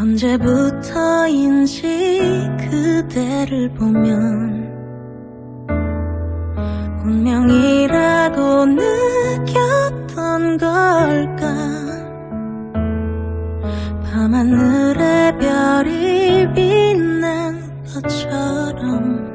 언제부터인지 그대를 보면 운명이라고 느꼈던 걸까? 밤하늘의 별이 빛난 것처럼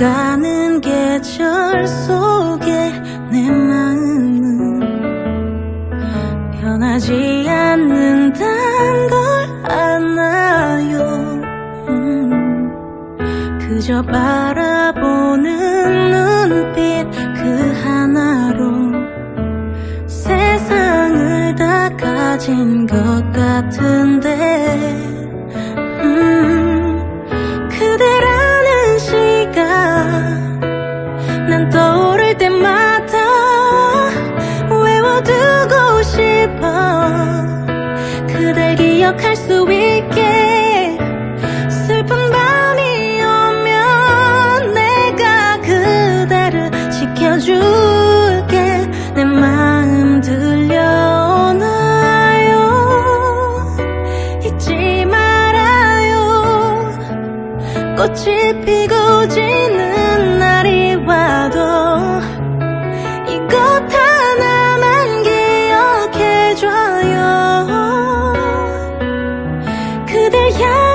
가는 계절 속에 내 마음은 변하지 않는단 걸 아나요? 음, 그저 바라보는 눈빛 그 하나로 세상을 다 가진 것 같은데 그댈 기억할 수 있게 슬픈 밤이 오면 내가 그대를 지켜줄게. 내 마음 들려오나요. 잊지 말아요. 꽃이 피고 지는 的呀。